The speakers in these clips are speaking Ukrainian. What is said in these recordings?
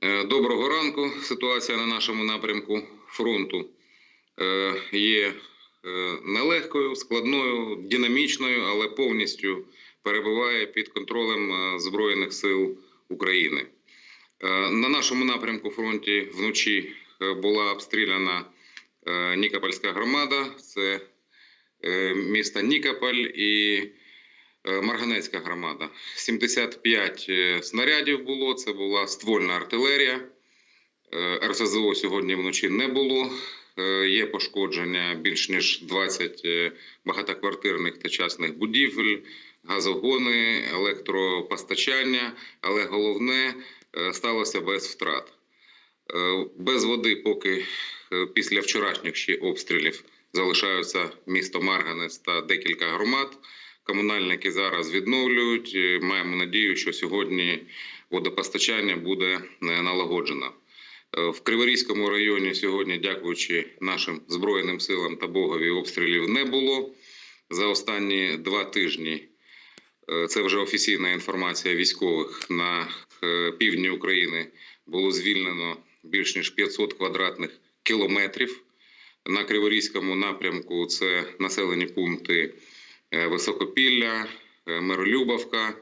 Е, Доброго ранку. Ситуація на нашому напрямку фронту е, є е, нелегкою, складною, динамічною, але повністю перебуває під контролем Збройних сил України. На нашому напрямку фронті вночі була обстріляна Нікопольська громада. Це місто Нікополь і Марганецька громада. 75 е, снарядів було. Це була ствольна артилерія. Е, РСЗО сьогодні вночі не було. Е, Є пошкодження більш ніж 20 е, багатоквартирних та частних будівель, газогони, електропостачання, але головне е, сталося без втрат. Е, Без води, поки е, після вчорашніх ще обстрілів залишаються місто Марганець та декілька громад. Комунальники зараз відновлюють. Маємо надію, що сьогодні водопостачання буде е, налагоджено. Е, В Криворізькому районі сьогодні, дякуючи нашим збройним силам та Богові, обстрілів не було. За останні два тижні е, це вже офіційна інформація військових на півдні України було звільнено більш ніж 500 квадратних кілометрів. На Криворізькому напрямку це населені пункти Високопілля, е, Миролюбовка,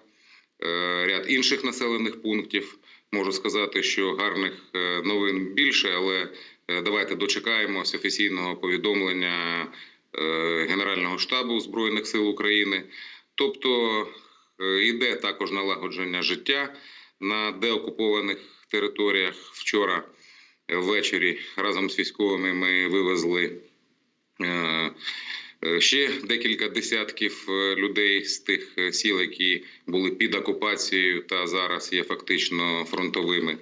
е, ряд інших населених пунктів. Можу сказати, що гарних е, новин більше, але е, давайте дочекаємось офіційного повідомлення е, Генерального штабу Збройних сил України. Тобто е, йде також налагодження життя на деокупованих територіях. Вчора е, ввечері разом з військовими ми вивезли е, е, ще декілька десятків е, людей з тих е, сіл, які були під окупацією та зараз є фактично фронтовими.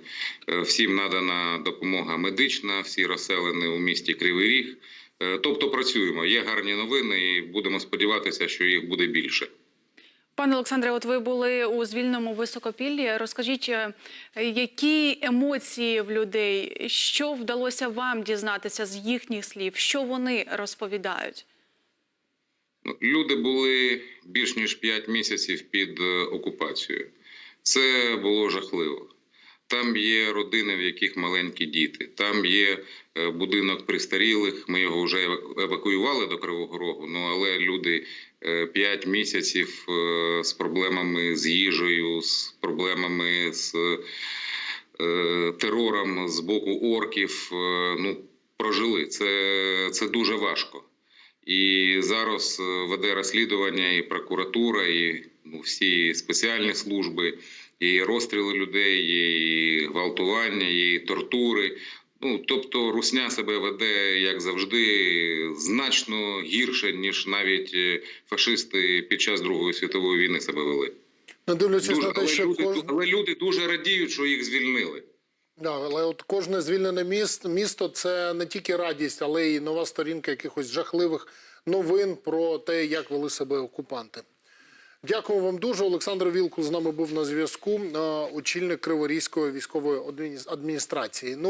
Е, Всім надана допомога медична, всі розселені у місті Кривий Ріг. Е, Тобто працюємо. Є гарні новини, і будемо сподіватися, що їх буде більше. Пане Олександре, от ви були у звільному високопіллі. Розкажіть, е, які емоції в людей, що вдалося вам дізнатися з їхніх слів, що вони розповідають? Ну, Люди були більш ніж 5 місяців під е, окупацією. Це було жахливо. Там є родини, в яких маленькі діти. Там є е, будинок престарілих. Ми його вже еваку- евакуювали до Кривого Рогу. Ну але люди 5 місяців е, з проблемами з їжею, з проблемами з терором з боку орків. Ну прожили. Це, це дуже важко. І зараз е, веде розслідування і прокуратура, і ну, всі спеціальні служби, і розстріли людей, і гвалтування, і тортури. Ну тобто русня себе веде як завжди значно гірше, ніж навіть е, фашисти під час Другої світової війни себе вели. Не дивлячись Дуже, на те, але, що люди, кож... але люди дуже радіють, що їх звільнили. Да, але от кожне звільнене місто, місто це не тільки радість, але й нова сторінка якихось жахливих новин про те, як вели себе окупанти. Дякую вам дуже. Олександр Вілкул з нами був на зв'язку, е, очільник Криворізької військової адміністрації. Ну,